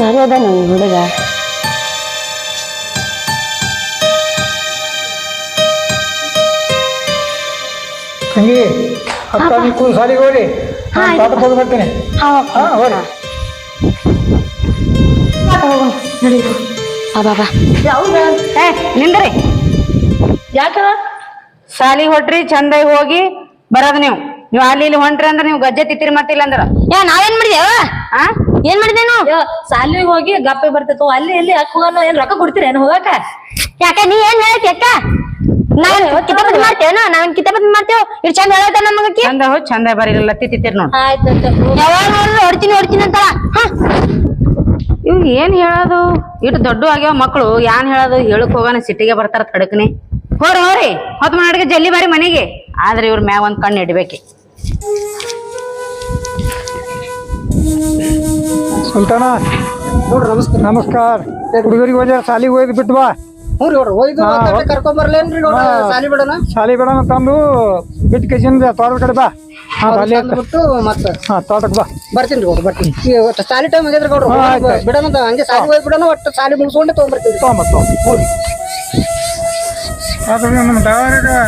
ಭಾರಿ ಅದ ನಮ್ ಹುಡುಗ. ತಂಗಿ ಅಕ್ಕ ನೀವು ಕೂಲ್ ಸಾಲಿಗೆ ಹೋಗಿ. ನಾನು ತೋಟಕ್ಕೆ ಹೋಗಿ ಬರ್ತೀನಿ ಹಾ ಹಾಂ ಹೋಗಿ. ಬಾ ಬಾ ಏ ನಿಂದ್ರಿ. ಯಾಕ? ಸಾಲಿಗೆ ಹೊಟ್ರಿ ಚಂದಾಗಿ ಹೋಗಿ ಬರೋದ್ ನೀವು. ನೀವು ಅಲ್ಲಿ ಇಲ್ಲಿ ಹೊಂಟ್ರಿ ಅಂದ್ರೆ ನೀವು ಗಜ್ಜೆ ತಿತ್ತಿರಿ ಮತ್ತಿಲ್ಲ ಅಂದ್ರ? ಏ ನಾವೇನ್ ಮಾಡಿದೇವ? ಆ? ಏನ್ ಮಾಡಿದೇನು? ಸಾಲಿಗೆ ಹೋಗಿ ಗಪ್ಪೆ ಬರ್ತೈತೋ ಅಲ್ಲಿ ಇಲ್ಲಿ ಹಾಕೋನು ಹೋಗೋಣ ಏನ್ ರೊಕ್ಕ ಕೊಡ್ತೀರೇನು ಹೋಗಾಕ? ಯಾಕ ನೀ ಏನ್ ಹೇಳತಿ ಅಕ್ಕ? ನಾವ್ ಕಿತಾಪತಿ ಮಾಡ್ತೇವನ? ನಾವೇನ್ ಕಿತಾಪತಿ ಮಾಡ್ತೇವ್? ಇಟ್ ಚಂದ ಹೇಳತ್ತ ನಮಗಕ್ಕೆ ಚಂದ ಹೋ ಚಂದ ಬರೀಲ್ಲ ತಿತ್ತಿರಿ ನೋಡ್. ಆಯ್ತಾಯ್ತು ಯಾವಾಗ ನೋಡಿದ್ರು ಹೊಡ್ತೀನಿ ಹೊಡ್ತೀನಿ ಅಂತ ಇವ್ ಏನ್ ಹೇಳೋದು? ಇಟ್ಟು ದೊಡ್ಡ ಆಗ್ಯಾವ ಮಕ್ಕಳು ಯಾನ್ ಹೇಳೋದು? ಹೇಳಕ್ ಹೋಗೋಣ ಸಿಟ್ಟಿಗೆ ಬರ್ತಾರ ತಡಕ್ನಿ. ಹೋರ್ ಹೋರಿ. ಹೊತ್ತು ಮಾಡಿ ಜಲ್ದಿ ಬಾರಿ ಮನೆಗೆ. ಆದ್ರೆ ಇವ್ರ ಮ್ಯಾಗ ಒಂದ್ ಕಣ್ಣು ಇಡ್ಬೇಕಿ. ಸುಲ್ತಾನ ನೋಡ್ರಿ ನಮಸ್ಕಾರ. ನಮಸ್ಕಾರ. ಹುಡುಗರಿಗೆ ಹೋದ್ರೆ ಶಾಲಿಗೆ ಹೋಯ್ದು ಬಿಟ್ಟು ಬಾ. ಹ್ಞೂ ರೀ ಹೋಯ್ದು ಹಾ, ಹೋಗ್- ಕರ್ಕೊಂಡ್ ಬರ್ಲೇನ್ರಿ ನೋಡ್ರಿ ಹಾ. ಸಾಲಿ ಬಿಡೋಣ? ಬೇಡ ತಂದು ಬಿಟ್ಟು ಕೆಜಿಂದ ತೋಟದ ಕಡೆ ಬಾ. ಹಾಂ ಬಿಟ್ಟು ಮತ್ತೆ ಹಾಂ ತೋಟಕ್ಕೆ ಬಾ. ಬರ್ತೀನಿ ರೀ ಬರ್ತೀನಿ. ಒಟ್ಟು ಸಾಲಿ ಟೈಮ್ ಆಗಿದ್ರೆ ಗೌಡ್ರು ಹಾ, ಆಯ್ತ್ ಆಯ್ತ್. ಬಿಡೋಣ ಅಂತ. ಹಂಗೆ ಸಾಲಿ ಹೋಗಿ ಬಿಡೋಣ ಒಟ್ಟು ಸಾಲಿ ಮುಗಿಸ್ಕೊಂಡೆ ಅದು ನಮ್ಮ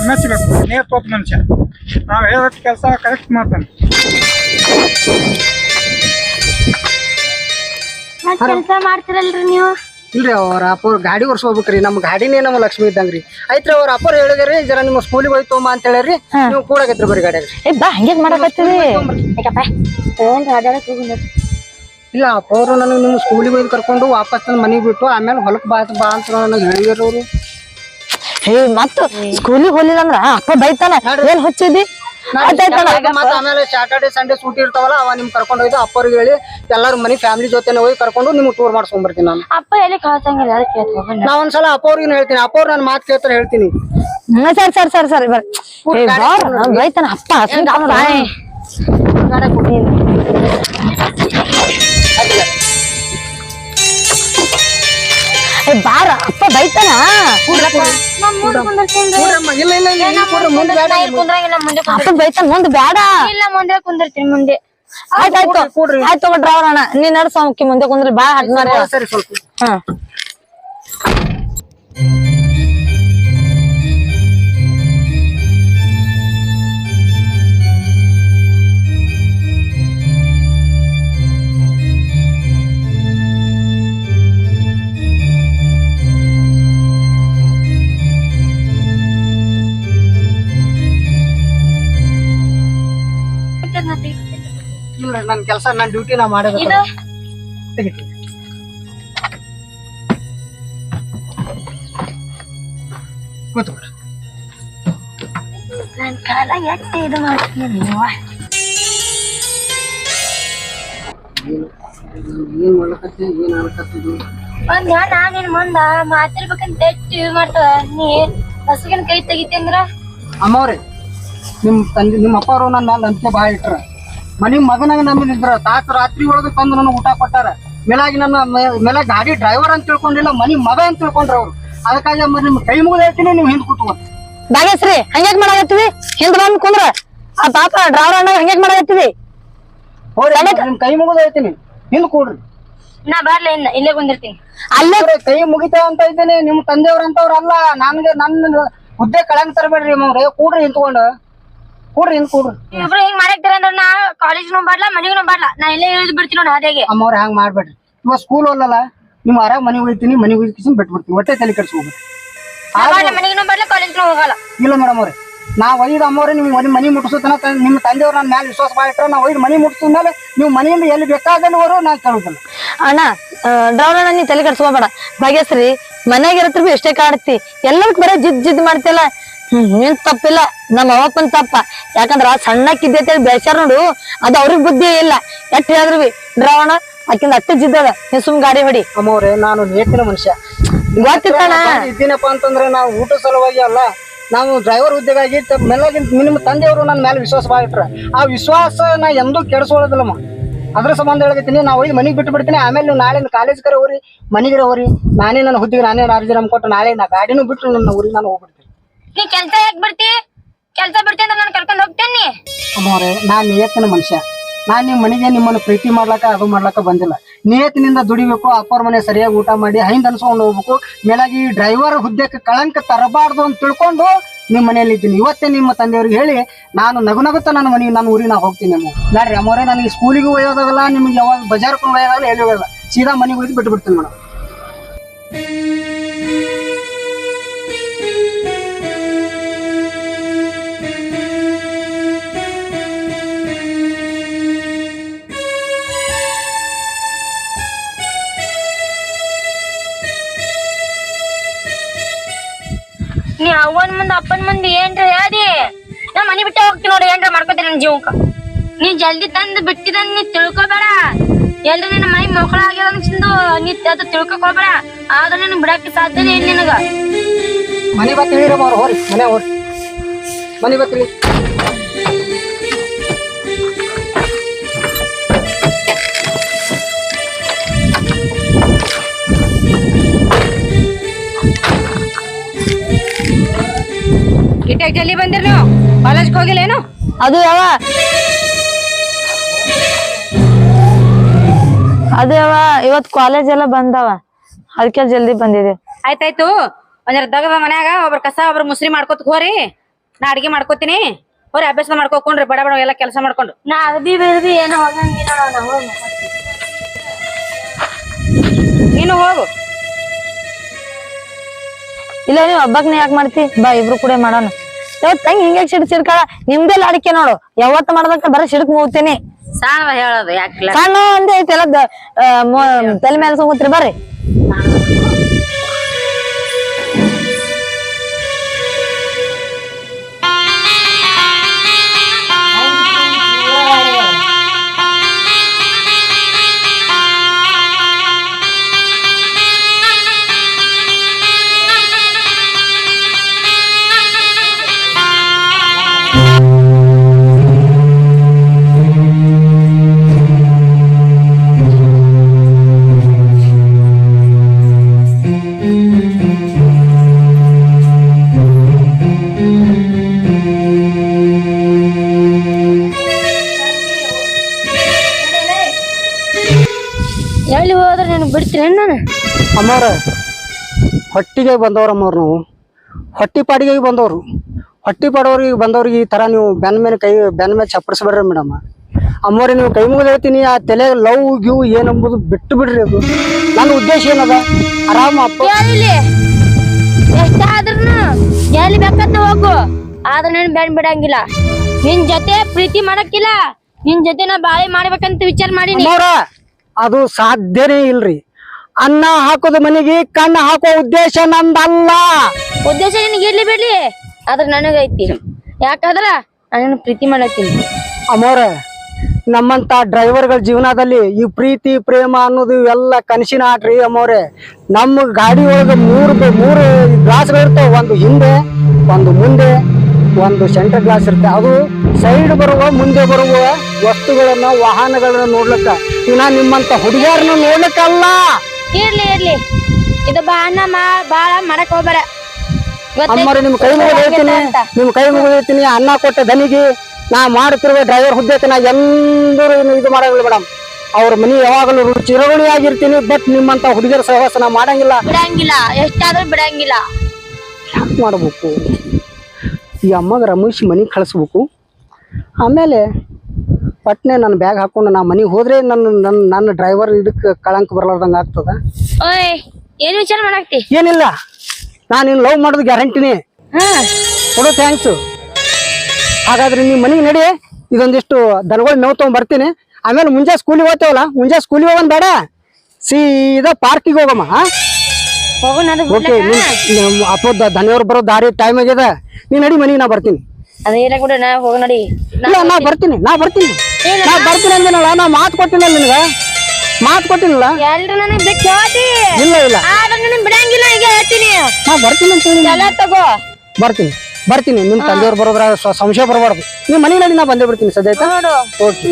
ಮೆಚ್ಚಬೇಕು ನೀರು ತೋಪ ಮನುಷ್ಯ. ನಾವು ಹೇಳೋಷ್ಟು ಕೆಲಸ ಕರೆಕ್ಟ್ ಮಾಡ್ತಾನೆ. ಕೆಲಸ ಮಾಡ್ತಿರಲ್ರಿ ನೀವು? ಇಲ್ರಿ ಅವ್ರ ಅಪ್ಪೋರ್ ಗಾಡಿ ಓಡಿಸ್ಕೋಬೇಕ್ರಿ. ನಮ್ಮ ಗಾಡಿನೇ ನಮ್ಮ ಲಕ್ಷ್ಮಿ ಇದ್ದಂಗ್ರಿ. ಐತ್ರಿ ಅವ್ರ ಅಪ್ಪರ್ ಹೇಳಿದ್ರಿ ಜರ ನಿಮ್ಮ ಸ್ಕೂಲಿಗೆ ಹೋಯ್ತು ಅಮ್ಮ ಅಂತ ಹೇಳಿರಿ ನೀವು ಕೂಡಾಗತ್ರಿ ಬರೀ ಗಾಡಿಯಾಗ ಏ ಬಾ ಹಂಗೆ ಮಾಡಕತ್ತೀವಿ ಯಾಕಪ್ಪ ಏನ್ ಅಡ್ಯಾಡಕ್ ಹೋಗಿ ಇಲ್ಲ ಅಪ್ಪ ಅವರು ನನಗೆ ನಿಮ್ಮ ಸ್ಕೂಲಿಗೆ ಹೋಗಿ ಕರ್ಕೊಂಡು ವಾಪಸ್ ನನ್ನ ಮನೆಗೆ ಬಿಟ್ಟು ಆಮೇಲೆ ಹೊಲಕ್ಕೆ ಬಾ ಬಾ ಅಂತ ನನಗೆ ಹೇಳಿದ್ರು ಅವರು. ಏ ಮತ್ತ ಸ್ಕೂಲಿಗೆ ಹೋಗ್ಲಿಲ್ಲ ಅಂದ್ರ ಅಪ್ಪ ಬೈತಾನ ಏನ್ ಹಚ್ಚಿದಿ? ಮತ್ತೆ ಆಮೇಲೆ ಸ್ಯಾಟರ್ಡೆ ಸಂಡೇ ಸೂಟಿ ಇರ್ತಾವಲ್ಲ ಅವ ನಿಮ್ ಕರ್ಕೊಂಡು ಹೋಯ್ತು ಅಪ್ಪರಿಗೆ ಹೇಳಿ ಎಲ್ಲಾರು ಮನಿ ಫ್ಯಾಮಿಲಿ ಜೊತೆ ಹೋಗಿ ಕರ್ಕೊಂಡು ನಿಮ್ಗೆ ಟೂರ್ ಮಾಡ್ಸ್ಕೊಂಡ್ ಬರ್ತೀನಿ ನಾನು. ಅಪ್ಪ ಎಲ್ಲಿ ಕಳ್ಸಂಗಿಲ್ಲ ಅದಕ್ಕೆ ನಾ ಒಂದ್ಸಲ ಅಪ್ಪ ಅವ್ರಿಗೆ ಹೇಳ್ತೀನಿ. ಅಪ್ಪ ಅವ್ರು ನನ್ನ ಮಾತು ಕೇಳ್ತಾರೆ ಹೇಳ್ತೀನಿ. ಸರ್ ಸರಿ ಸರಿ ಸರಿ ಬರ್ರಿ ಬೈತಾನ. ಅಪ್ಪ ಬಾರ. ಬೈತಾನ? ಇಲ್ಲಿ ಕೂಡ್ರಿ, ಮುಂದೆ ಬೇಡ ಇಲ್ಲಿ. ಬೈತಾನ ಮುಂದ್ ಬ್ಯಾಡ ಇಲ್ಲ ಮುಂದೆ ಕುಂದಿರ್ತೀನಿ ಮುಂದೆ. ಆಯ್ತಾಯ್ತು ಆಯ್ತು. ತಗೊಳ್ರಿ ಅವ್ರಣ್ಣ ನೀನ್ ನಡ್ಸೋಮಕ್ಕಿ ಮುಂದೆ ಕುಂದ್ರಿ. ಬಾ ಹಟ್ ಮಾಡ ಸರಿ ಸ್ವಲ್ಪ. ಹಾ. ಇಲ್ಲ ನನ್ನ ಕೆಲಸ ನನ್ನ ಡ್ಯೂಟಿ ನಾ ಮಾಡೋದು. ಕೂತು ನನ್ನ ನನ್ ಕಾಲ ಎತ್ತೆ ಇದು ಮಾಡ್ತೀನಿ ನೀವು. ಏನ್ ಮಾಡ್ಲಕತ್ತಿ ಏನ್ ಆಡ್ಲಕತ್ತಿದ್ದು? ಒಂದ್ ನಾ ನಿನ್ ಮುಂದ ಇವ್ ಮಾಡ್ತಾವ. ನೀ ಹಸುಗಿನ ಕೈ ತೆಗಿತಂದ್ರ ಅಮ್ಮವ್ರೆ ನಿಮ್ ತಂದೆ ನಿಮ್ಮ ಅಪ್ಪ ಅವರು ನನ್ನ ನಂಬಿಕೆ ಬಾಳ ಇಟ್ರ. ಮನಿ ಮಗನಾಗ ನಂಬಿದ್ರ ತಾಸ ರಾತ್ರಿ ಒಳಗೆ ತಂದು ನನಗೆ ಊಟ ಕೊಟ್ಟಾರ. ಮೇಲಾಗಿ ನನ್ನ ಮೇಲೆ ಗಾಡಿ ಡ್ರೈವರ್ ಅಂತ ತಿಳ್ಕೊಂಡಿಲ್ಲ ಮನಿ ಮಗ ಅಂತ ತಿಳ್ಕೊಂಡ್ರ ಅವ್ರು. ಅದಕ್ಕಾಗಿ ಅಮ್ಮ ನಿಮ್ ಕೈ ಮುಗಿದ ಹೇಳ್ತೀನಿ ನೀವು ಹಿಂದ್ ಕೂತ್ಕೊ. ನಾಗೇಶ್ರಿ ಹಂಗ್ಯಾಕ್ ಮಾಡಿ ಹಿಂದ್ ಬಂದ್ ಕುಂದ್ರ. ಆ ಪಾಪ ಡ್ರೈವರ್ ಅಣ್ಣ ಹಂಗ್ಯಾಕ್ ಮಾಡಿ ಹೋರಿ ನಿಮ್ ಕೈ ಮುಗಿದ ಹೇಳ್ತೀನಿ. ಹಿಂದ್ ಕೂಡ್ರಿ. ನಾ ಬರ್ಲ ಇನ್ನ ಇಲ್ಲೇ ಬಂದಿರ್ತೀನಿ. ಅಲ್ಲೇ ಕೈ ಮುಗಿತಾವ ಅಂತ ಇದ್ದೇನೆ ನಿಮ್ ತಂದೆಯವ್ರ ಅಂತವ್ರಲ್ಲ ನನ್ಗೆ ನನ್ನ ಹುದ್ದೆ ಕಳಂಗ್ ತರಬೇಡ್ರಿ ಅವ್ರೆ ಕೂಡ್ರಿ ಹಿಂತ್ಕೊಂಡು. ಕೂಡ್ರಿ ಹಿಂದ್ ಕೂಡ್ರಿ. ಇಬ್ರು ಹಿಂಗ್ ಮಾಡಕ್ತಾರ ಅಂದ್ರ ನಾ ಕಾಲೇಜ್ ಬರ್ಲಾ ಮನಿಗೂ ಬರ್ಲಾ ನಾ ಇಲ್ಲೇ ಇಳಿದ್ ಬಿಡ್ತೀನಿ ನೋಡಿ ಹಾದಿಗೆ ಅಮ್ಮವ್ರ ಹಂಗ್ ಮಾಡ್ಬೇಡ್ರಿ. ಇವಾಗ ಸ್ಕೂಲ್ ಹೋಗಲ್ಲ ನಿಮ್ ಆರಾಮ್ ಮನೆಗೆ ಹೋಗ್ತೀನಿ ಮನೆಗೆ ಹೋಗಿ ಬಿಟ್ಬಿಡ್ತೀನಿ. ಹೊಟ್ಟೆ ತಲೆ ಕೆಡ್ಸ್ಕೊಬೇಡ್ರಿ ಮನಿಗೂ ಬರ್ಲಾ ಕಾಲೇಜ್ಗೂ ಹೋಗಲ್ಲ. ಇಲ್ಲ ಮೇಡಮ್ ಅವ್ರೆ. ನಾ ಒಯ್ದು ಅಮ್ಮವ್ರೆ ನಿಮ್ ಮನೆ ಮನಿ ಮುಟ್ಟಿಸುತ್ತನ ನಿಮ್ಮ ತಂದೆಯವ್ರ ನನ್ನ ಮ್ಯಾಲ ವಿಶ್ವಾಸ ಮಾಡಿಟ್ರ ನಾ ಒಯ್ದು ಮನಿ ಮುಟ್ಟಿಸಿದ ಮೇಲೆ ನೀವು ಮನೆಯಿಂದ ಎಲ್ಲಿ ಬೇಕಾದಲ್ಲಿವರು ನಾ ಕೇಳುದಿಲ್ಲ. ಅಣ್ಣ ಡ್ರೈವರ್ ಅಣ್ಣ ನೀ ತಲೆ ಕೆಡ್ಸ್ಕೊಬೇಡ. ಭಾಗ್ಯಶ್ರೀ ಮನ್ಯಾಗ ಇರತ್ರ ಬಿ ಎಷ್ಟೇ ಕಾಡ್ತಿ. ಎಲ್ಲದಕ್ ಬರೀ ಜಿದ್ ಜಿದ್ ಮಾಡ್ತಿಲ್ಲ ಹ್ಮ್ ನಿನ್ ತಪ್ಪಿಲ್ಲ. ನಮ್ಮ ಅವಪ್ಪನ್ ತಪ್ಪ. ಯಾಕಂದ್ರ ಸಣ್ಣಕ್ಕಿದ್ದೈತೆ ಬೆಳ್ಸ್ಯಾರ ನೋಡು ಅದು ಅವ್ರಿಗೆ ಬುದ್ಧಿ ಇಲ್ಲ. ಎಷ್ಟ್ ಹೇಳಿದ್ರು ಬಿ ಡ್ರಾವಣ ಆಕಿಂದ ಅತ್ತೆ ಜಿದ್ದದ. ನೀ ಸುಮ್ ಗಾಡಿ ಹೊಡಿ. ಅಮ್ಮವ್ರೆ ನಾನು ನೇತಿನ ಮನುಷ್ಯ. ಇದ್ದೀನಪ್ಪ ಅಂತಂದ್ರೆ ನಾವು ಊಟ ಸಲುವಾಗಿ ಅಲ್ಲ. ನಾವು ಡ್ರೈವರ್ ಹುದ್ದೆಗೆ ಆಗಿ ಮೇಲಾಗಿ ನಿಮ್ಮ ತಂದೆಯವರು ನನ್ನ ಮೇಲೆ ವಿಶ್ವಾಸ ಮಾಡಿಟ್ರ ಆ ವಿಶ್ವಾಸ ನಾ ಎಂದೂ ಕೆಡಿಸೋದಿಲ್ಲಮ್ಮ ಅದ್ರ ಸಂಬಂಧ ಹೇಳಕತ್ತೀನಿ. ನಾವು ಹೋಗಿ ಮನೆಗೆ ಬಿಟ್ಟು ಬಿಡ್ತೀನಿ. ಆಮೇಲೆ ನೀವು ನಾಳೆ ಕಾಲೇಜ್ ಕರೆ ಹೋರಿ ಮನೆಗೆ ಹೋರಿ. ನಾನೇ ನನ್ನ ಹುದ್ದಿಗೆ ನಾನೇ ಅರ್ಜಿ ನಮ್ಮ ಕೊಟ್ಟು ನಾಳೆ ನಾ ಗಾಡಿನೂ ಬಿಟ್ಟು ನನ್ನ ಊರಿಗೆ ನಾನು ಹೋಗ್ಬಿಡ್ತೀನಿ. ನೀ ಕೆಲ್ಸ ಯಾಕೆ ಬಿಡ್ತಿ ಕೆಲ್ಸ ಬಿಡ್ತಿ ಅಂದ್ರೆ ನಾನು ಕರ್ಕೊಂಡು ಹೋಗ್ತೇನಿ ನಾನು ನಿಯತ್ತಿನ ಮನುಷ್ಯ. ನಾನ್ ನಿಮ್ ಮನೆಗೆ ನಿಮ್ಮನ್ನ ಪ್ರೀತಿ ಮಾಡ್ಲಾಕ, ಅದು ಮಾಡ್ಲಾಕ ಬಂದಿಲ್ಲ. ನಿಯತ್ತಿನಿಂದ ದುಡಿಬೇಕು ಅಪ್ಪರ ಮನೆ ಸರಿಯಾಗಿ ಊಟ ಮಾಡಿ, ಹೈಂದ್ ಅನ್ಸ್ಕೊಂಡು ಹೋಗ್ಬೇಕು, ಮೇಲಾಗಿ ಡ್ರೈವರ್ ಹುದ್ದೆಕ್ಕೆ ಕಳಂಕ ತರಬಾರ್ದು ಅಂತ ತಿಳ್ಕೊಂಡು ನಿಮ್ ಮನೆಯಲ್ಲಿ ಇದ್ದೀನಿ. ಇವತ್ತೇ ನಿಮ್ಮ ತಂದೆಯವ್ರಿಗೆ ಹೇಳಿ, ನಾನು ನಗು ನಗುತ್ತಾ ನನ್ನ ಮನೆಗೆ, ನನ್ನ ಊರಿಗೆ ನಾ ಹೋಗ್ತೀನಿ ಅಮ್ಮ. ನಾಡ್ರಿ ಅಮ್ಮವ್ರೆ, ನನಗೆ ಸ್ಕೂಲಿಗೂ ಒಯ್ಯೋದಾಗಲ್ಲ ನಿಮ್ಗೆ ಯಾವಾಗ ಬಜಾರ್ಕೊಂಡು ಒಯ್ಯೋದಾಗಲ್ಲ ಎಲ್ಲಿ ಹೋಗಲ್ಲ ಸೀದಾ ಮನೆಗೆ ಹೋಗಿ ಬಿಟ್ಟು ಬಿಡ್ತೀನಿ ಮೇಡಮ್ ಅಪ್ಪನ್ ಮುಂದೆ ಏನ್ರ ಹೇಳಿ? ನಾ ಮನಿ ಬಿಟ್ಟೆ ಹೋಗ್ತೀನಿ ನೋಡಿ, ಏನ್ರ ಮಾಡ್ಕೋತೀನಿ ನನ್ನ ಜೀವಕ್ಕ ನೀ ಜಲ್ದಿ ತಂದು ಬಿಟ್ಟಿದಂದ್ ನೀ ತಿಳ್ಕೊಬೇಡ. ಎಲ್ರು ನಿನ್ನ ಮೈ ಮಕ್ಕಳ ಆಗ್ಯದ ಅನ್ಸಿಂದು ನೀ ಅದು ತಿಳ್ಕೊಬೇಡ ಆದ್ರೆ ನಿನ್ ಬಿಡಕ್ಕೆ ಸಾಧ್ಯನೇ ಇಲ್ಲ ನಿನಗ. ಮನೆ ಬತ್ ಹೇಳಿರಮ್ಮ ಅವ್ರು ಹೋರಿ, ಮನೆ ಹೋರಿ ಮನೆ ಬತ್ ಇಟ್ಟಾಗ ಜಲ್ದಿ ಬಂದಿರ್ ನೀವು? ಕಾಲೇಜ್ಗೆ ಹೋಗಿಲ್ಲೇನು? ಅದು ಯಾವ? ಅದು ಯಾವ? ಇವತ್ ಕಾಲೇಜ್ ಎಲ್ಲ ಬಂದವ. ಅದಕ್ಕೆ ಜಲ್ದಿ ಬಂದಿದೆ. ಆಯ್ತಾಯ್ತು. ಒಂದರ ದಗದ ಮನ್ಯಾಗ ಒಬ್ರ ಕಸ ಒಬ್ರು ಮುಸ್ರಿ ಮಾಡ್ಕೊತ ಹೋರಿ. ನಾ ಅಡಿಗೆ ಮಾಡ್ಕೋತೀನಿ. ಹೋರಿ ಅಭ್ಯಾಸ ಮಾಡ್ಕೋಕೊಂಡ್ರಿ ಬಡ ಬಡ ಎಲ್ಲ ಕೆಲಸ ಮಾಡ್ಕೊಂಡು. ನಾ ಅರ್ಬಿ ಬಿರ್ಬಿ ಏನು ಹೋಗಂಗಿಲ್ಲ ನೀನು ಹೋಗು. ಇಲ್ಲ ನೀವು ಹಬ್ಬಕ್ನೇ ಯಾಕೆ ಮಾಡ್ತಿ? ಬಾ ಇಬ್ರು ಕೂಡ ಮಾಡೋಣ. ಇವತ್ ತಂಗಿ ಹಿಂಗೆ ಸಿಡ್ ಸಿಡ್ಕಾಳ ನಿಮ್ದೆಲ್ಲ ಅಡಿಕೆ ನೋಡು. ಯಾವತ್ತು ಮಾಡ್ದಕ್ಕ ಬರೀ ಸಿಡ್ಕ್ ಮೂಗ್ತೀನಿ. ಸಣ್ಣ ಹೇಳೋದು ಯಾಕಿಲ್ಲ ಸಣ್ಣ ಒಂದೇ ಐತಿ ಎಲ್ಲ ತಲೆ ಮೇಲೆ ಸುಮ್ಮತ್ರಿ ಬರ್ರಿ. ಅಮ್ಮವ್ರ ಹೊಟ್ಟಿಗೆ ಬಂದವ್ರು ಅಮ್ಮವ್ರು ನಾವು. ಹೊಟ್ಟಿ ಪಾಡಿಗೆ ಬಂದವರು. ಹೊಟ್ಟಿ ಪಾಡೋರಿಗೆ ಬಂದವ್ರಿಗೆ ಈ ಥರ ನೀವು ಬೆನ್ನ ಮೇಲೆ ಕೈ ಬೆನ್ನ ಮೇಲೆ ಚಪ್ಪಡಿಸ್ಬೇಡ್ರಿ ಮೇಡಮ್ಮ ಅಮ್ಮವ್ರಿ ನೀವು ಕೈ ಮುಗಿದು ಹೇಳ್ತೀನಿ ಆ ತಲೆ ಲವ್ ಗಿವ್ ಏನಂಬುದು ಬಿಟ್ಟು ಬಿಡ್ರಿ ಅದು. ನನ್ನ ಉದ್ದೇಶ ಏನದ? ಆರಾಮ ಅಪ್ಪ. ಎಷ್ಟಾದ್ರೂ ಎಲ್ಲಿ ಬೇಕಂತ ಹೋಗು. ಆದ್ರೆ ನೀನು ಬೆನ್ ಬಿಡಂಗಿಲ್ಲ. ನಿನ್ ಜೊತೆ ಪ್ರೀತಿ ಮಾಡಕ್ಕಿಲ್ಲ. ನಿನ್ ಜೊತೆ ನಾ ಬಾಳೆ ಮಾಡ್ಬೇಕಂತ ವಿಚಾರ ಮಾಡಿ ಅದು ಸಾಧ್ಯನೇ ಇಲ್ರಿ. ಅನ್ನ ಹಾಕೋದು ಮನೆಗೆ ಕಣ್ಣು ಹಾಕೋ ಉದ್ದೇಶ ನಂದಲ್ಲ. ಉದ್ದೇಶ ನಿನಗೆ ಇರ್ಲಿ ಬಿಡ್ಲಿ ಆದ್ರೆ ನನಗೈತಿ. ಯಾಕಂದ್ರ ನಾನು ಪ್ರೀತಿ ಮಾಡತ್ತೀನಿ ಅಮೋರ ನಮ್ಮಂತ ಡ್ರೈವರ್ಗಳ ಜೀವನದಲ್ಲಿ ಈ ಪ್ರೀತಿ ಪ್ರೇಮ ಅನ್ನೋದು ಇವೆಲ್ಲ ಕನಸಿನ ಆಟ್ರಿ ಅಮ್ಮವ್ರೆ ನಮ್ಮ ಗಾಡಿ ಒಳಗೆ ಮೂರು ಮೂರು ಗ್ಲಾಸ್ಗಳು ಇರ್ತಾವ. ಒಂದು ಹಿಂದೆ ಒಂದು ಮುಂದೆ ಒಂದು ಸೆಂಟರ್ ಗ್ಲಾಸ್ ಇರುತ್ತೆ. ಅದು ಸೈಡ್ ಬರುವ ಮುಂದೆ ಬರುವ ವಸ್ತುಗಳನ್ನು ವಾಹನಗಳನ್ನು ನೋಡ್ಲಿಕ್ಕ. ಇನ್ನ ನಿಮ್ಮಂತ ಹುಡುಗಿಯರನ್ನ ನೋಡ್ಲಿಕ್ಕಲ್ಲ. ಇರ್ಲಿ ಇರ್ಲಿ. ಇದು ಬಾಣ ಮಾ ಬಾಳ ಮಾಡಕ್ ಹೋಗ್ಬೇಡ? ಅಮ್ಮವ್ರೆ ನಿಮ್ ಕೈ ಮುಗಿದು ಹೇಳ್ತೀನಿ. ನಿಮ್ ಕೈ ಮುಗಿದು ಹೇಳ್ತೀನಿ. ಅನ್ನ ಕೊಟ್ಟ ದನಿಗೆ ನಾ ಮಾಡುತ್ತಿರುವ ಡ್ರೈವರ್ ಹುದ್ದೆ ನಾ ಎಂದೂ ಇದು ಮಾಡಂಗಿಲ್ಲ ಮೇಡಮ್ ಅವ್ರ ಮನಿ ಯಾವಾಗಲೂ ರು- ಚಿರಗುಣಿಯಾಗಿರ್ತೀನಿ ಬಟ್ ನಿಮ್ಮಂತ ಹುಡುಗಿಯರ ಸಹವಾಸ ನಾ ಮಾಡಂಗಿಲ್ಲ. ಬಿಡಂಗಿಲ್ಲ. ಎಷ್ಟಾದ್ರೂ ಬಿಡಂಗಿಲ್ಲ. ಯಾಕೆ ಮಾಡ್ಬೇಕು? ಈ ಅಮ್ಮಗ ರಮೇಶ್ ಮನೆಗೆ ಕಳಿಸ್ಬೇಕು. ಆಮೇಲೆ ಪಟ್ನೆ ನನ್ನ ಬ್ಯಾಗ್ ಹಾಕೊಂಡು ನಾ ಮನೆಗೆ ಹೋದ್ರೆ ನನ್ನ ನನ್ನ ನನ್ನ ಡ್ರೈವರ್ ಇದಕ್ಕೆ ಕಳಂಕ ಬರ್ಲಾರ್ದಂಗೆ ಆಗ್ತದ. ಓಯ್ ಏನ್ ವಿಚಾರ ಮಾಡಾಕ್ತಿ ಏನಿಲ್ಲ. ನಾನು ನಿನ್ನ ಲವ್ ಮಾಡೋದು ಗ್ಯಾರಂಟಿನಿ ಹಾ. ಕೊಡು ಥ್ಯಾಂಕ್ಸ್ ಹಾಗಾದ್ರೆ ನೀವು ಮನೆಗೆ ನಡಿ ಇದೊಂದಿಷ್ಟು ದನಗಳು ಮೇವು ತಗೊಂಡ್ ಬರ್ತೀನಿ. ಆಮೇಲೆ ಮುಂಜಾ ಸ್ಕೂಲಿಗೆ ಹೋಗ್ತೇವಲ್ಲ ಮುಂಜಾ ಸ್ಕೂಲಿಗೆ ಹೋಗೋಣ ಬೇಡ. ಸೀದಾ ಪಾರ್ಕಿಗೆ ಹೋಗಮ್ಮ ಹೋಗೋಣ ಅದು ಓಕೆ ದನಿಯವ್ರು ಬರೋ ದಾರಿ ಟೈಮ್ ಆಗಿದೆ ನೀ ನಡಿ ಮನೆಗೆ ನಾ ಬರ್ತೀನಿ. ಅದೇನ ಕೂಡ ನಾ ಹೋಗ ನೋಡಿ. ಇಲ್ಲ ನಾ ಬರ್ತೀನಿ ನಾ ಬರ್ತೀನಿ. ನಾ ಬರ್ತೀನಿ ಅಂದಿನಲ್ಲ ನಾ ಮಾತು ಕೊಟ್ಟಿನಲ್ಲ ನಿನ್ಗ? ಮಾತು ಕೊಟ್ಟಿನಲ್ಲ? ಎಲ್ರು ನನಗ್ ಬಿಟ್ಟು ಹೋದಿ ಇಲ್ಲ ಇಲ್ಲ. ಆದ್ರೆ ನನಗ್ ಬಿಡಂಗಿಲ್ಲ ಈಗ ಹೇಳ್ತೀನಿ. ನಾ ಬರ್ತೀನಿ ಅಂತ ಹೇಳಿ. ಎಲ್ಲ ತಗೋ. ಬರ್ತೀನಿ ಬರ್ತೀನಿ. ನಿಮ್ ತಂದೆಯವ್ರು ಬರೋದ್ರ ಸ- ಸಂಶಯ ಬರಬಾರ್ದು ನೀವು ಮನೆಗೆ ನಾನು ನಾ ಬಂದೇ ಬಿಡ್ತೀನಿ ಸದ್ಯ ಆಯ್ತಾ? ನೋಡು. ಓಕೆ.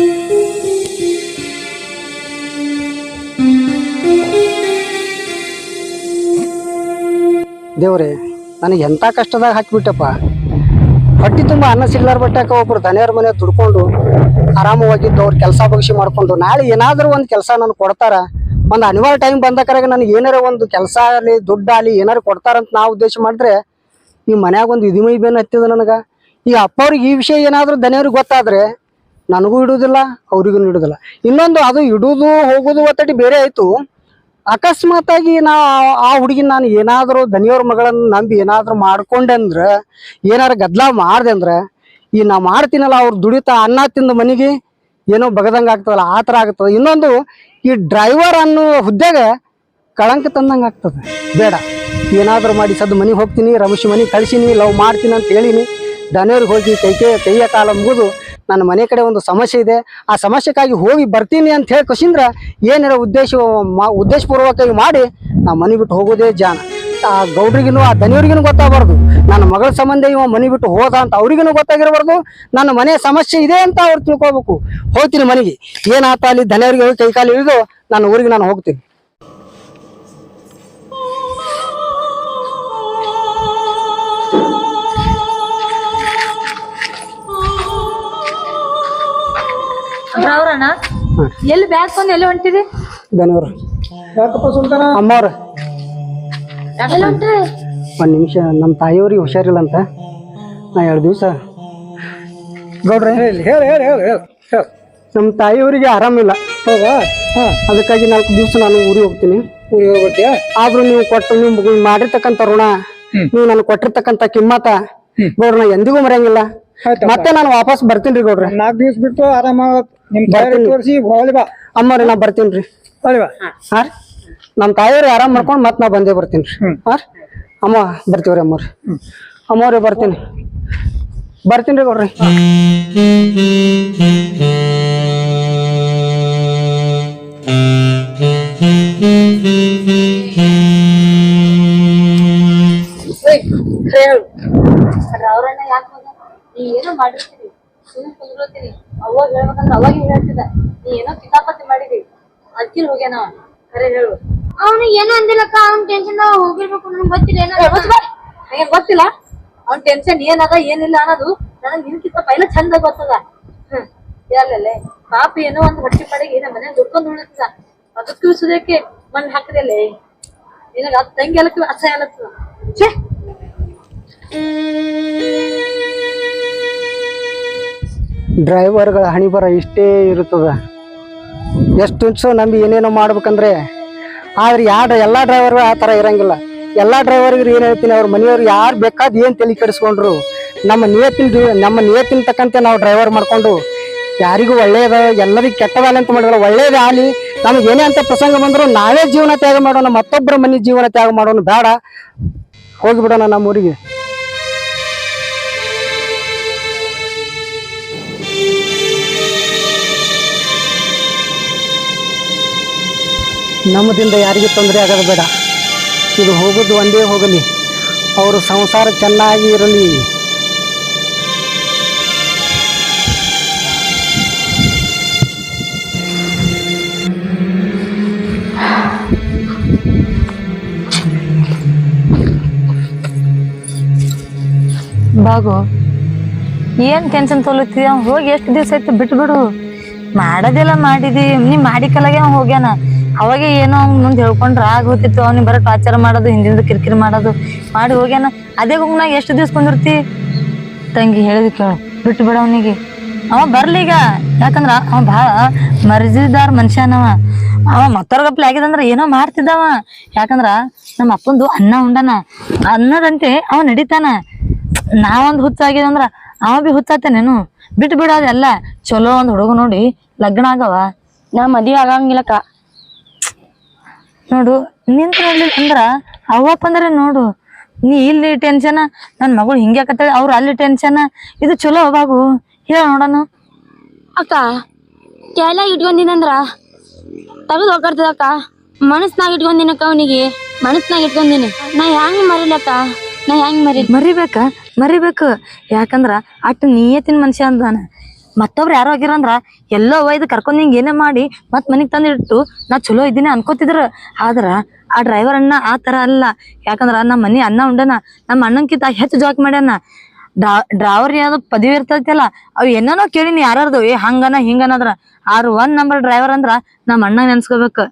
ದೇವ್ರೆ ನನಗೆ ಎಂಥ ಕಷ್ಟದಾಗ ಹಾಕಿಬಿಟ್ಟಪ್ಪ. ತುಂಬ ಅನ್ನ ಸಿಗ್ಲಾರ ಬಟ್ಟಾಕ ಒಬ್ರು ದನಿಯವ್ರ ಮನೆ ತುಡ್ಕೊಂಡು ಆರಾಮವಾಗಿದ್ದು ಅವ್ರ ಕೆಲಸ ಬಗ್ಸಿ ಮಾಡ್ಕೊಂಡು, ನಾಳೆ ಏನಾದರೂ ಒಂದು ಕೆಲಸ ನನಗೆ ಕೊಡ್ತಾರ, ಒಂದು ಅನಿವಾರ್ಯ ಟೈಮ್ ಬಂದಕರಾಗ ನನಗೆ ಏನಾರ ಒಂದು ಕೆಲಸ ಆಗಲಿ, ದುಡ್ಡು ಆಗಲಿ ಏನಾರು ಕೊಡ್ತಾರಂತ ನಾವು ಉದ್ದೇಶ ಮಾಡಿದ್ರೆ ಈ ಮನ್ಯಾಗ ಒಂದು ಇದಿಮೈ ಬೇನ್ ಹತ್ತಿದ ನನಗೆ. ಈಗ ಅಪ್ಪವ್ರಿಗೆ ಈ ವಿಷಯ ಏನಾದರೂ ದನಿಯವ್ರಿಗೆ ಗೊತ್ತಾದ್ರೆ ನನಗೂ ಇಡುವುದಿಲ್ಲ ಅವ್ರಿಗೂ ಇಡೋದಿಲ್ಲ. ಇನ್ನೊಂದು ಅದು ಇಡುವುದು ಹೋಗೋದು ಒತ್ತಡಿ ಬೇರೆ ಆಯಿತು. ಅಕಸ್ಮಾತ್ ಆಗಿ ನಾ ಆ- ಹುಡುಗಿ ಹುಡುಗಿನ ನಾನು ಏನಾದರೂ ದನಿಯವ್ರ ಮಗಳನ್ನ ನಂಬಿ ಏನಾದರೂ ಮಾಡ್ಕೊಂಡೆ ಅಂದ್ರೆ ಏನಾರ ಗದ್ಲ ಮಾಡ್ದೆ ಅಂದ್ರೆ ಈ ನಾ ಮಾಡ್ತೀನಲ್ಲ ಅವ್ರು ದುಡಿತಾ ಅನ್ನ ತಿಂದ ಮನೆಗೆ ಏನೋ ಬಗದಂಗೆ ಆಗ್ತದಲ್ಲ, ಆ ಥರ ಆಗ್ತದೆ. ಇನ್ನೊಂದು, ಈ ಡ್ರೈವರ್ ಅನ್ನೋ ಹುದ್ದೆಗೆ ಕಳಂಕ ತಂದಂಗೆ ಆಗ್ತದೆ. ಬೇಡ. ಏನಾದರೂ ಮಾಡಿ ಸದ್ದು ಮನೆಗೆ ಹೋಗ್ತೀನಿ, ರಮೇಶ್ ಮನೆಗೆ ಕಳಿಸೀನಿ, ಲವ್ ಮಾಡ್ತೀನಿ ಅಂತ ಹೇಳಿನಿ. ದನಿಯವ್ರಿಗೆ ಹೋಗಿ ಕೈ ಕೈಯ ಕಾಲ ಮುಗಿದು ನನ್ನ ಮನೆ ಕಡೆ ಒಂದು ಸಮಸ್ಯೆ ಇದೆ. ಆ ಸಮಸ್ಯೆಗಾಗಿ ಹೋಗಿ ಬರ್ತೀನಿ ಅಂತ ಹೇಳಿ ಕಸಿಂದ್ರ ಏನಾರ ಉದ್ದೇಶ ಉದ್ದೇಶಪೂರ್ವಕವಾಗಿ ಮಾಡಿ ನಾ ಮನೆ ಬಿಟ್ಟು ಹೋಗೋದೇ ಜಾನ ಆ ಗೌಡ್ರಿಗಿನೂ, ಆ ದನಿಯವ್ರಿಗೂ ಗೊತ್ತಾಗಬಾರ್ದು. ನನ್ನ ಮಗಳ ಸಂಬಂಧ ಇವ ಮನೆ ಬಿಟ್ಟು ಹೋದ ಅಂತ ಅವ್ರಿಗಿನೂ ಗೊತ್ತಾಗಿರಬಾರ್ದು. ನನ್ನ ಮನೆ ಸಮಸ್ಯೆ ಇದೆ ಅಂತ ಅವ್ರು ತಿಳ್ಕೊಬೇಕು ಹೋಗ್ತೀನಿ ಮನೆಗೆ. ಏನಾತ ಅಲ್ಲಿ ದನಿಯವ್ರಿಗೆ ಹೋಗಿ ಕೈ ಕಾಲು ಇಳಿದು ನನ್ನ ಊರಿಗೆ ನಾನು ಹೋಗ್ತೀನಿ. ಅವ್ರಣ್ಣ ಎಲ್ಲಿ ಬ್ಯಾಗ್ ಬಂದು ಎಲ್ಲಿ ಹೊಂಟಿರಿ ದನಿಯವ್ರು ಯಾಕಪ್ಪ ಸುಲ್ತಾನ? ಅಮ್ಮವ್ರು. ಎಲ್ಲಿ ಹೊಂಟ್ರಿ? ಒಂದು ನಿಮಿಷ ನಮ್ಮ ತಾಯಿಯವ್ರಿಗೆ ಹುಷಾರಿಲ್ಲ ಅಂತ. ನಾ ಎರಡು ದಿವಸ. ಗೌಡ್ರೆ. ಹೇಳಿ ಹೇಳಿ ಹೇಳಿ ಹೇಳಿ ಹೇಳಿ ನಮ್ಮ ತಾಯಿಯವರಿಗೆ ಆರಾಮಿಲ್ಲ. ಹೌದಾ? ಹಾಂ. ಅದಕ್ಕಾಗಿ ನಾಲ್ಕು ದಿವಸ ನಾನು ಊರಿಗೆ ಹೋಗ್ತೀನಿ. ಊರಿಗೆ ಹೋಗ್ಬಿಟ್ಟೆ ಆದ್ರೂ ನೀವು ಕೊಟ್ಟು ನೀವು ನೀವು ಮಾಡಿರ್ತಕ್ಕಂಥ ಋಣ ನೀವು ನನಗೆ ಕೊಟ್ಟಿರ್ತಕ್ಕಂಥ ಕಿಮ್ಮತ್ತ ಗೌಡ್ರ ನಾ ಎಂದಿಗೂ ಮರೆಯಂಗಿಲ್ಲ. ಮತ್ತೆ ನಾನು ವಾಪಸ್ ಬರ್ತೀನಿ ರೀ ಗೌಡ್ರೆ. ನಾಲ್ಕು ದಿವಸ ಬಿಟ್ಟು ಆರಾಮ ನಿಮ್ಮ ತಾಯಿ. ತೋರಿಸಿ ಹೊಳಿ ಬಾ. ಅಮ್ಮವ್ರಿ ನಾ ಬರ್ತೀನಿ ರೀ. ಹೊಳಿ ಬಾ. ಹಾ. ರೀ. ನಮ್ಮ ತಾಯಿಯವ್ರು ಆರಾಮ್ ಮಾಡ್ಕೊಂಡು ಮತ್ತೆ ನಾ ಬಂದೇ ಬರ್ತೀನಿ ರೀ. ಹ್ಮ್. ಹಾ ರೀ. ಅಮ್ಮ ಬರ್ತೀವ್ರಿ ಅಮ್ಮವ್ರಿ. ಅಮ್ಮವ್ರಿ ಬರ್ತೀನಿ. ಬರ್ತೀನಿ ರೀ ಗೌಡ್ರಿ. ಅವ್ರಣ್ಣ ಯಾಕೆ ಹೋದ? ನೀ ಏನೋ ಮಾಡಿರ್ತೀರಿ. ಸುಮ್ಮನೆ ಕುಂದ್ರತೀನಿ. ಅವಾಗ ಹೇಳ್ಬೇಕಂದ್ರೆ ಅವಾಗ ಹೇಳ್ತಿದ್ದ ನೀ ಏನೋ ಕಿತಾಪತಿ ಮಾಡಿದಿ ಅದಕ್ಕೆ ಹೋಗ್ಯಾನ ಕರೆ ಖರೆ ಹೇಳು. ಅವನು ಏನೋ ಅಂದಿಲ್ಲಕ್ಕ ಅವ್ನ ಟೆನ್ಷನ್ ಹೋಗಿರ್ಬೇಕು ನನ್ಗೆ ಗೊತ್ತಿಲ್ಲ ಏನೋ ನನಗೆ ಗೊತ್ತಿಲ್ಲ. ಅವ್ನ ಟೆನ್ಷನ್ ಏನದ ಏನಿಲ್ಲ ಅನ್ನೋದು ನನಗ್ ನಿನ್ಕಿಂತ ಪೈಲ ಚಂದ ಗೊತ್ತದ. ಹ್ಮ್ ಯಾರಲ್ಲೇ ಪಾಪ ಏನೋ ಒಂದ್ ಹೊಟ್ಟೆ ಪಡೆಗೆ ನಮ್ಮ ಮನೆ ದುಡ್ಕೊಂಡು ಉಳಿತದ ಅದಕ್ಕೆ ಉಳಿಸೋದಕ್ಕೆ ಮಣ್ಣು ಹಾಕದಲ್ಲೇ ನಿನಗೆ ಅದ್ ತಂಗಿ ಅಲಕ್ಕ ಅಸಹ್ಯ ಅಲತ್ತದ ಛೇ. ಡ್ರೈವರ್ಗಳ ಹಣಿ ಬರ ಇಷ್ಟೇ ಇರುತ್ತದ. ಎಷ್ಟು ಸೊ ನಂಬಿ ಏನೇನೋ ಮಾಡ್ಬೇಕಂದ್ರೆ, ಆದ್ರೆ ಯಾರ ಎಲ್ಲ ಡ್ರೈವರ್ ಆ ಥರ ಇರಂಗಿಲ್ಲ. ಎಲ್ಲ ಡ್ರೈವರ್ಗಳು ಏನು ಹೇಳ್ತೀನಿ, ಅವ್ರ ಮನೆಯವ್ರು ಯಾರು ಬೇಕಾದ್ ಏನು ತಲೆ ಕೆಡಿಸ್ಕೊಂಡ್ರು, ನಮ್ಮ ನಿಯತ್ತಿನ ನಮ್ಮ ನಿಯತ್ತಿನ ತಕ್ಕಂತೆ ನಾವು ಡ್ರೈವರ್ ಮಾಡ್ಕೊಂಡು, ಯಾರಿಗೂ ಒಳ್ಳೆಯದ ಎಲ್ಲರಿಗೂ ಕೆಟ್ಟದಾಗಲಿ ಅಂತ ಮಾಡಿದ್ರೆ ಒಳ್ಳೇದೇ ಆಗಲಿ, ನಮ್ಗೆ ಏನೇ ಅಂತ ಪ್ರಸಂಗ ಬಂದರೂ ನಾವೇ ಜೀವನ ತ್ಯಾಗ ಮಾಡೋಣ ಮತ್ತೊಬ್ಬರ ಮನೆ ಜೀವನ ತ್ಯಾಗ ಮಾಡೋಣ ಬೇಡ. ಹೋಗಿಬಿಡೋಣ ನಮ್ಮ ಊರಿಗೆ ನಮ್ಮದಿಂದ ಯಾರಿಗೂ ತೊಂದರೆ ಆಗೋದು ಬೇಡ. ಇದು ಹೋಗೋದು ಒಂದೇ ಹೋಗಲಿ. ಅವರು ಸಂಸಾರ ಚೆನ್ನಾಗಿ ಇರಲಿ. ಬಾಗು, ಏನ್ ಟೆನ್ಷನ್ ತೊಲತಿದ್ಯ ಹೋಗಿ ಎಷ್ಟು ದಿವಸ ಆಯ್ತು ಬಿಟ್ಬಿಡು. ಮಾಡೋದೆಲ್ಲ ಮಾಡಿದಿ, ನೀ ಮಾಡಿ ಕಲಾಗೆ ಹೋಗ್ಯಾನ. ಅವಾಗ ಏನೋ ಅವ್ನ ಮುಂದೆ ಹೇಳ್ಕೊಂಡ್ರ ಆಗೋತಿತ್ತು ಅವ್ನಿಗೆ ಬರೋ ಟಾರ್ಚರ್ ಮಾಡೋದು, ಹಿಂದಿಂದ ಕಿರಿಕಿರಿ ಮಾಡೋದು. ಮಾಡಿ ಹೋಗ್ಯಾನ. ಅದೇ ಗುಂಗ್ನಾಗ ಎಷ್ಟು ದಿವ್ಸ ಕುಂದಿರ್ತಿ? ತಂಗಿ ಹೇಳಿದ್ ಕೇಳು. ಬಿಟ್ಟು ಬಿಡ ಅವನಿಗೆ. ಅವ ಬರ್ಲೀಗ ಯಾಕಂದ್ರ ಅವ ಭಾಳ ಮರ್ಜಿದಾರ್ ಮನುಷ್ಯನವ. ಅವ ಮತ್ತೊರ್ಗಪ್ಲೆ ಆಗಿದಂದ್ರ ಏನೋ ಮಾಡ್ತಿದ್ದವ. ಯಾಕಂದ್ರ ನಮ್ಮ ಅಪ್ಪಂದು ಅನ್ನ ಉಂಡನ. ಅನ್ನದಂತೆ ಅವ ನಡಿತಾನ. ನಾವೊಂದ್ ಹುಚ್ಚಾಗಿದಂದ್ರ ಅವ ಬಿ ಹುಚ್ಚಾತೇನೇನು ಬಿಟ್ಟು ಬಿಡೋದೆಲ್ಲ ಚಲೋ ಒಂದು ಹುಡುಗ ನೋಡಿ ಲಗ್ನ ಆಗವ. ನಾ ಮದ್ವೆ ಆಗಂಗಿಲ್ಲಕ್ಕ. ನೋಡು ನಿಂತ ನೋಡ್ಲಿಲ್ಲ ಅಂದ್ರ ಅವಪ್ಪ ಅಂದ್ರೆ ನೋಡು ನೀ ಇಲ್ಲಿ ಟೆನ್ಷನ್ ನನ್ ಮಗಳು ಹಿಂಗೆ ಆಕತ್ತಾಳೆ ಅವ್ರು ಅಲ್ಲಿ ಟೆನ್ಷನ್ ಇದು ಚಲೋ ಅವಾಗು ಹೇಳ ನೋಡೋಣ. ಅಕ್ಕ ಕೆಲ ಇಟ್ಕೊಂಡಿನಂದ್ರ ತೆಗೆದು ಹೋಗ್ತದಕ್ಕ ಮನಸ್ನಾಗ ಇಟ್ಕೊಂಡಿನಕ್ಕ ಅವನಿಗೆ ಮನಸ್ನಾಗ ಇಟ್ಕೊಂಡಿನಿ. ನಾ ಹೆಂಗ್ ಮರಿಲಕ್ಕ ನಾ ಹೆಂಗ್ ಮರಿ ಮರಿಬೇಕ ಮರಿಬೇಕು ಯಾಕಂದ್ರ ಅಟ್ ನಿಯತ್ತಿನ ಮನುಷ್ಯ ಅಂದಾನ ಮತ್ತೊಬ್ರು ಯಾರೋ ಆಗಿರಂದ್ರ ಎಲ್ಲೋ ಒಯ್ದು ಕರ್ಕೊಂಡ್ ಹಿಂಗೆ ಏನೇ ಮಾಡಿ ಮತ್ ಮನಿಗ್ ತಂದಿಟ್ಟು ನಾ ಚಲೋ ಇದ್ದೀನಿ ಅನ್ಕೋತಿದ್ರ. ಆದ್ರ ಆ ಡ್ರೈವರ್ ಅಣ್ಣ ಆ ತರ ಅಲ್ಲ. ಯಾಕಂದ್ರ ನಮ್ಮ ಮನಿ ಅನ್ನ ಉಂಡನ ನಮ್ಮ ಅಣ್ಣನ್ಕಿಂತ ಹೆಚ್ಚು ಜಾಕ್ ಮಾಡ್ಯಾನ. ಡ್ರಾವರ್ ಯಾವ್ದು ಪದವಿ ಇರ್ತೈತಲ್ಲ, ಅವ್ ಏನೇನೋ ಕೇಳಿನಿ ಯಾರ್ದು ಏ ಹಂಗನ ಹಿಂಗನದ್ರ. ಆರು ಒನ್ ನಂಬರ್ ಡ್ರೈವರ್ ಅಂದ್ರ ನಮ್ಮ ಅಣ್ಣ ನೆನ್ಸ್ಕೋಬೇಕು.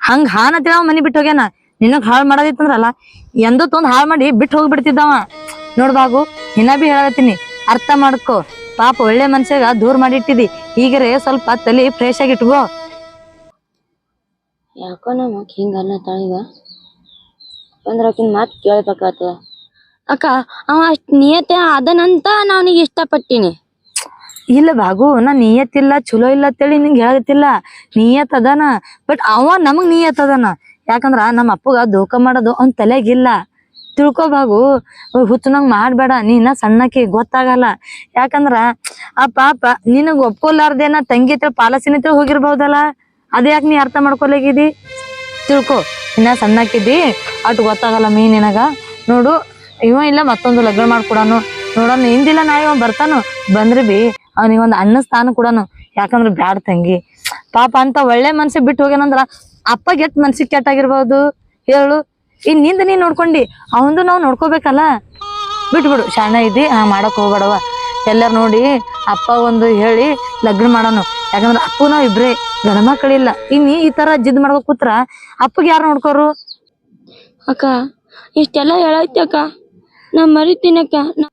ಹಂಗ ಹಾನತಿ ಅವ ಮನಿ ಬಿಟ್ಟು ಹೋಗ್ಯಾನ. ನಿನಗ್ ಹಾಳ್ ಮಾಡೋದಿತ್ತಂದ್ರಲ್ಲ, ಎಂದೋ ತೊಂದ್ ಹಾಳ್ ಮಾಡಿ ಬಿಟ್ಟು ಹೋಗ್ಬಿಡ್ತಿದ್ದವ. ನೋಡ್ಬಾಗು ಇನ್ನ ಬಿ ಹೇಳತ್ತೀನಿ. ಅರ್ಥ ಮಾಡ್ಕೋ. ಪಾಪ ಒಳ್ಳೆ ಮನ್ಸಾಗ ದೂರ ಮಾಡಿಟ್ಟಿದಿ. ಈಗರೆ ಸ್ವಲ್ಪ ತಲೆ ಫ್ರೆಶ್ ಆಗಿ ಇಟ್ಕೋ. ಯಾಕೋ ನಮ್ಮ ಅಕ್ಕ ಹಿಂಗ ಅನ್ನತ್ತಾಳ ಈಗ? ಅಂದ್ರ ಆಕಿನ ಮಾತ್ ಕೇಳ್ಬೇಕಾಗ್ತದ. ಅಕ್ಕ ಅವ ಅಷ್ಟ್ ನಿಯತೆ ಅದನಂತ ನಾವನಿಗೆ ಇಷ್ಟಪಟ್ಟಿನಿ. ಇಲ್ಲ ಬಾಗು ನಾ ನಿಯತ್ತಿಲ್ಲ ಚಲೋ ಇಲ್ಲ ಅಂತೇಳಿ ನಿಂಗೆ ಹೇಳತ್ತಿಲ್ಲ ನಿಯತ್ ಅದಾನ ಬಟ್ ಅವ ನಮಗ್ ನಿಯತ್ ಅದಾನ. ಯಾಕಂದ್ರ ನಮ್ಮ ಅಪ್ಪಗ ದೋಖ ಮಾಡೋದು ಅವ್ನ ತಲೆಗಿಲ್ಲ ತಿಳ್ಕೊ ಬಾಗು ಹುಚ್ಚನಂಗ್ ಮಾಡ್ಬೇಡ ನೀನ ಸಣ್ಣಕಿ ಗೊತ್ತಾಗಲ್ಲ. ಯಾಕಂದ್ರ, ಆ ಪಾಪ, ನಿನಗ್ ಒಪ್ಕೊಲಾರ್ದೇನ ತಂಗಿ ಹತ್ರ, ಪಾಲಸಿನ ಹತ್ರ ಹೋಗಿರ್ಬಹುದಲ್ಲ ಅದ್ ಯಾಕೆ ನೀ ಅರ್ಥ ಮಾಡ್ಕೊಲಾಗಿದಿ ತಿಳ್ಕೊ, ಇನ್ನ ಸಣ್ಣಕ್ಕಿದ್ದಿ, ಅಟ್ ಗೊತ್ತಾಗಲ್ಲ ಮೀ ನಿನಗ. ನೋಡು, ಇವ ಇಲ್ಲ ಮತ್ತೊಂದು ಲಗ್ನ ಮಾಡ್ಕೊಡಾನು. ನೋಡೋಣ, ಹಿಂದಿಲ್ಲ ನಾಳೆ ಇವ ಬರ್ತಾನು. ಬಂದ್ರೆ ಬಿ ಅವನಿಗೊಂದು ಅನ್ನ ಸ್ಥಾನ ಕೊಡನು. ಯಾಕಂದ್ರೆ ಬ್ಯಾಡ ತಂಗಿ. ಪಾಪ ಅಂತ ಒಳ್ಳೆ ಮನ್ಸಿಗೆ ಬಿಟ್ಟು ಹೋಗ್ಯಾನಂದ್ರ, ಅಪ್ಪ ಗೆಟ್ ಮನ್ಸಿಗೆ ಕೆಟ್ಟಾಗಿರ್ಬೋದು ಹೇಳು. ಇನ್ನಿಂದ ನೀನ್ ನೋಡ್ಕೊಂಡಿ ಅವಂದು ನಾವು ನೋಡ್ಕೋಬೇಕಲ್ಲ? ಬಿಟ್ಬಿಡು ಶಾಣ ಇದ್ದಿ ಹಾ ಮಾಡಕ್ ಹೋಗ್ಬೇಡವ. ಎಲ್ಲಾರು ನೋಡಿ ಅಪ್ಪ ಒಂದು ಹೇಳಿ ಲಗ್ನ ಮಾಡೋನು. ಯಾಕಂದ್ರೆ ಅಪ್ಪು ನಾವ್ ಇಬ್ರೇ ಗಣ ಮಕ್ಕಳಿಲ್ಲ. ಇನ್ ಈ ತರ ಜಿದ್ ಮಾಡ್ಬೇಕು ಕೂತ್ರ ಅಪ್ಪಗೆ ಯಾರು ನೋಡ್ಕೋರು? ಅಕ್ಕ ಇಷ್ಟೆಲ್ಲ ಹೇಳೈತಿ ಅಕ್ಕ. ನಾ ಮರಿತೀನಕ್ಕ ನಾ-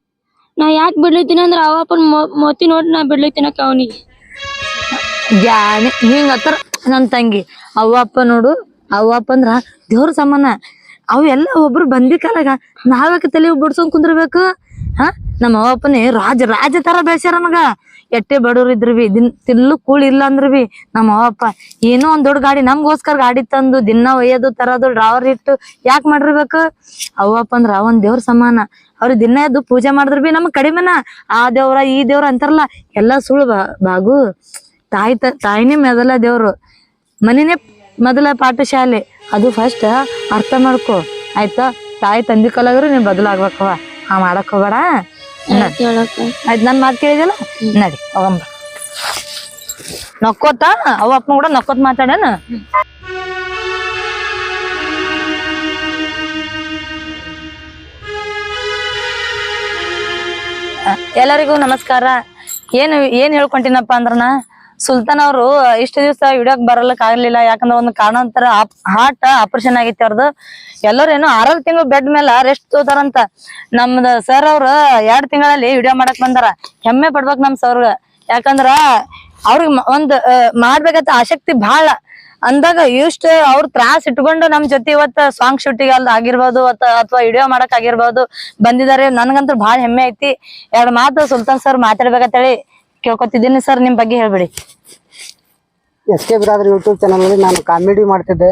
ನಾ ಯಾಕೆ ಬಿಡ್ಲೈತೀನಿ ಅಂದ್ರ ಅವ ಅಪ್ಪನ ಮೋತಿ ನೋಡಿ ನಾ ಬಿಡ್ಲಿತೀನಕ್ಕ ಅವನಿಗೆ. ಹಿಂಗ ಹತ್ರ ನನ್ ತಂಗಿ. ಅವ್ವ ಅಪ್ಪ ನೋಡು ಅವ್ವ ಅಪ್ಪ ಅಂದ್ರ ದೇವ್ರ ಸಮಾನ. ಅವು ಎಲ್ಲ ಒಬ್ರು ಬಂದಿ ಕಾಲಾಗ ನಾವ್ಯಾಕೆ ತಲೆ ಬಿಡ್ಸೊಂಡ್ ಕುಂದ್ರಬೇಕು? ಹಾ? ನಮ್ಮ ಅವಪ್ಪನೇ ರಾಜ ರಾಜ ತರ ಬೆಳ್ಸ್ಯಾರ ನಮಗ. ಎಟ್ಟೆ ಬಡವ್ರು ಇದ್ರು ಬಿ, ದಿನ್ ತಿಲ್ಲು ಕೂಳ್ ಇಲ್ಲ ಅಂದ್ರ ಬಿ. ನಮ್ಮ ಅವಪ್ಪ ಏನೋ ಒಂದ್ ದೊಡ್ಡ ಗಾಡಿ ನಮ್ಗೋಸ್ಕರ ಗಾಡಿ ತಂದು ದಿನ ಒಯ್ಯೋದು, ತರೋದು, ಡ್ರಾವರ್ ಇಟ್ಟು ಯಾಕೆ ಮಾಡಿರ್ಬೇಕು? ಅವಪ್ಪ ಅಂದ್ರ ಒಂದ್ ದೇವ್ರ ಸಮಾನ. ಅವ್ರ ದಿನ ಎದ್ದು ಪೂಜೆ ಮಾಡಿದ್ರ ಬಿ ನಮಗ್ ಕಡಿಮೆನ. ಆ ದೇವ್ರ, ಈ ದೇವ್ರ ಅಂತಾರಲ್ಲ, ಎಲ್ಲಾ ಸುಳ್ಳು ಬಾಗು. ತಾಯಿ ತಾಯಿನೇ ಮೆದಲ್ಲ ದೇವ್ರು. ಮನಿನೇ ಮೊದಲ ಪಾಠಶಾಲೆ. ಅದು ಫಸ್ಟ್ ಅರ್ಥ ಮಾಡ್ಕೋ. ಆಯ್ತಾ? ತಾಯಿ ತಂದೆ ಕಲಾಗ್ರು ನೀನ್ ಬದಲಾಗ್ಬೇಕವ ಆ ಮಾಡಕ್ ಹೋಗ್ಬೇಡ. ಆಯ್ತು ನನ್ ಮಾತು ಕೇಳಿದಲ್ಲ ನಡಿ ಹೋಗಂಬ ನಕ್ಕೋತ? ಅವ ಅಪ್ಪನ ಕೂಡ ನಕ್ಕೋತ್ ಮಾತಾಡೇನ ಎಲ್ಲರಿಗೂ ನಮಸ್ಕಾರ. ಏನು ಏನು ಹೇಳ್ಕೊಂಟಿನಪ್ಪ ಅಂದ್ರನ? ಸುಲ್ತಾನ್ ಅವರು ಇಷ್ಟ ದಿವಸ ವಿಡಿಯೋಕ್ ಬರಲಕ್ ಆಗ್ಲಿಲ್ಲ. ಯಾಕಂದ್ರ ಒಂದು ಕಾರಣಾಂತರ ಹಾರ್ಟ್ ಆಪರೇಷನ್ ಆಗೈತಿ ಅವ್ರದ್ದು ಎಲ್ಲರೂ ಏನು ಆರಲ್ ತಿಂಗಳು ಬೆಡ್ ಮೇಲೆ ರೆಸ್ಟ್ ತೋತಾರಂತ ನಮ್ದ ಸರ್ ಅವ್ರ ಎರಡ್ ತಿಂಗಳಲ್ಲಿ ವಿಡಿಯೋ ಮಾಡಕ್ ಬಂದಾರ. ಹೆಮ್ಮೆ ಪಡ್ಬೇಕ್ ನಮ್ ಸರ್ ಯಾಕಂದ್ರ ಅವ್ರಿಗೆ ಒಂದ್ ಮಾಡ್ಬೇಕಂತ ಆಸಕ್ತಿ ಬಹಳ ಅಂದಾಗ ಇಷ್ಟ ಅವ್ರ ತ್ರಾಸ್ ಇಟ್ಕೊಂಡು ನಮ್ ಜೊತೆ ಇವತ್ತ ಸಾಂಗ್ ಶೂಟಿಂಗ್ ಅಲ್ಲಿ ಆಗಿರ್ಬೋದು ಅಥವಾ ವಿಡಿಯೋ ಮಾಡಕ್ ಆಗಿರ್ಬೋದು ಬಂದಿದ್ದಾರೆ. ನನ್ಗಂತೂ ಬಹಳ ಹೆಮ್ಮೆ ಐತಿ. ಎರಡ್ ಮಾತು ಸುಲ್ತಾನ್ ಸರ್ ಮಾತಾಡ್ಬೇಕಂತೇಳಿ ಕೇಳ್ಕೊತಿದ್ದೀನಿ ಸರ್, ನಿಮ್ ಬಗ್ಗೆ ಹೇಳ್ಬಿಡಿ. ಎಸ್ ಕೆ ಬ್ರಾದ್ರ ಯೂಟ್ಯೂಬ್ ಚಾನಲಲ್ಲಿ ನಾನು ಕಾಮಿಡಿ ಮಾಡ್ತಿದ್ದೆ.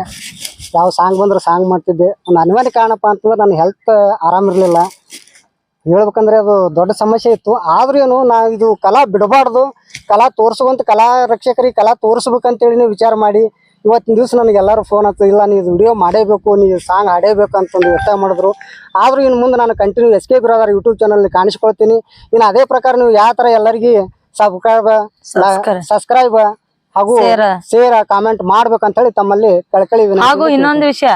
ಯಾವ ಸಾಂಗ್ ಬಂದ್ರೆ ಸಾಂಗ್ ಮಾಡ್ತಿದ್ದೆ. ಒಂದು ಅನಿವಾರ್ಯ ಕಾರಣಪ್ಪ ಅಂತಂದ್ರೆ ನನ್ನ ಹೆಲ್ತ್ ಆರಾಮಿರಲಿಲ್ಲ ಹೇಳ್ಬೇಕಂದ್ರೆ ಅದು ದೊಡ್ಡ ಸಮಸ್ಯೆ ಇತ್ತು. ಆದ್ರೂ ಏನು ನಾವು ಇದು ಕಲಾ ಬಿಡಬಾರ್ದು. ಕಲಾ ತೋರಿಸುವಂತ ಕಲಾ ರಕ್ಷಕರಿಗೆ ಕಲಾ ತೋರಿಸ್ಬೇಕಂತೇಳಿ ನೀವು ವಿಚಾರ ಮಾಡಿ. ಇವತ್ತಿನ ದಿವಸ ನನಗೆ ಎಲ್ಲರೂ ಫೋನ್ ಹತ್ತು ಇಲ್ಲ ನೀವು ವಿಡಿಯೋ ಮಾಡೇಬೇಕು ನೀವು ಸಾಂಗ್ ಹಾಡೇಬೇಕು ಅಂತಂದು ವ್ಯಕ್ತ ಮಾಡಿದ್ರು. ಆದರೂ ಇನ್ನು ಮುಂದೆ ನಾನು continue S K Biradar YouTube channel ಕಾಣಿಸ್ಕೊಳ್ತೀನಿ. ಇನ್ನು ಅದೇ ಪ್ರಕಾರ ನೀವು ಯಾವ ಥರ ಎಲ್ಲರಿಗೆ ಸಬ್ಸ್ಕ್ರೈಬ್. ಸಬ್ಸ್ಕ್ರೈಬ್ ಹಾಗೂ ಸೇರ ಶೇರ್ ಕಾಮೆಂಟ್ ಮಾಡ್ಬೇಕಂತ ಹೇಳಿ ತಮ್ಮಲ್ಲಿ ಕಳ್ಕಳಿ ಹಾಗೂ ಇನ್ನೊಂದು ವಿಷಯ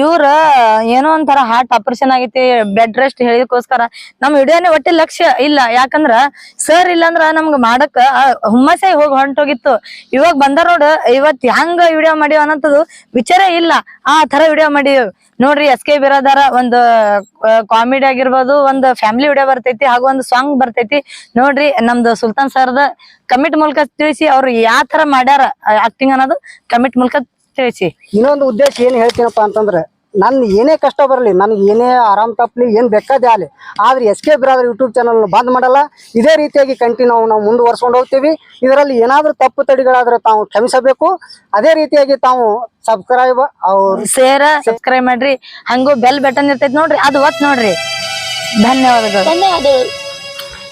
ಇವ್ರ ಏನೋ ಒಂಥರ ಹಾರ್ಟ್ ಆಪರೇಷನ್ ಆಗೈತಿ ಬೆಡ್ ರೆಸ್ಟ್ ಹೇಳಿದಕ್ಕೋಸ್ಕರ ನಮ್ ವಿಡಿಯೋನೇ ಒಟ್ಟಿ ಲಕ್ಷ್ಯ ಇಲ್ಲ. ಯಾಕಂದ್ರ ಸರ್ ಇಲ್ಲಂದ್ರ ನಮ್ಗ ಮಾಡಕ್ ಹುಮ್ಮಸೆ ಹೋಗಿ ಹೊಂಟೋಗಿತ್ತು. ಇವಾಗ ಬಂದ ನೋಡ ಇವತ್ ಹೆಂಗ ವಿಡಿಯೋ ಮಾಡಿವ ಅನ್ನೋದು ವಿಚಾರ ಇಲ್ಲ. ಆ ತರ ವಿಡಿಯೋ ಮಾಡಿವ್ ನೋಡ್ರಿ ಎಸ್ ಕೆ ಬಿರಾದಾರ ಒಂದು ಕಾಮಿಡಿ ಆಗಿರ್ಬೋದು, ಒಂದು ಫ್ಯಾಮಿಲಿ ವಿಡಿಯೋ ಬರ್ತೈತಿ, ಹಾಗೂ ಒಂದು ಸಾಂಗ್ ಬರ್ತೈತಿ. ನೋಡ್ರಿ, ನಮ್ದು ಸುಲ್ತಾನ್ ಸರ್ದ ಕಮಿಟ್ ಮೂಲಕ ತಿಳಿಸಿ ಅವ್ರು ಯಾವ ತರ ಮಾಡ್ಯಾರ ಆಕ್ಟಿಂಗ್ ಅನ್ನೋದು ಕಮಿಟ್ ಮೂಲಕ ತಿಳಿಸಿ. ಇನ್ನೊಂದು ಉದ್ದೇಶ ಏನ್ ಹೇಳ್ತೀನಪ್ಪ ಅಂತಂದ್ರೆ ನನ್ ಏನೇ ಕಷ್ಟ ಬರಲಿ ನನಗೆ ಏನೇ ಆರಾಮ್ ತಪ್ಪಲಿ ಏನು ಬೇಕಾದ ಆಗಲಿ. ಆದ್ರೆ S K brother YouTube channel ಬಂದ್ ಮಾಡಲ್ಲ. ಇದೇ ರೀತಿಯಾಗಿ ಕಂಟಿನ್ಯೂ ನಾವು ಮುಂದುವರ್ಸ್ಕೊಂಡು ಹೋಗ್ತೀವಿ. ಇದರಲ್ಲಿ ಏನಾದರೂ ತಪ್ಪು ತಡಿಗಳಾದ್ರೆ ತಾವು ಕ್ಷಮಿಸಬೇಕು. ಅದೇ ರೀತಿಯಾಗಿ ತಾವು ಸಬ್ಸ್ಕ್ರೈಬ್ ಅವ್ರು ಸೇರ ಸಬ್ಸ್ಕ್ರೈಬ್ ಮಾಡ್ರಿ. ಹಂಗೂ ಬೆಲ್ ಬಟನ್ ಇರ್ತೈತಿ ನೋಡ್ರಿ. ಅದು ಒತ್ ನೋಡ್ರಿ. ಧನ್ಯವಾದಗಳು. ಧನ್ಯವಾದಗಳು.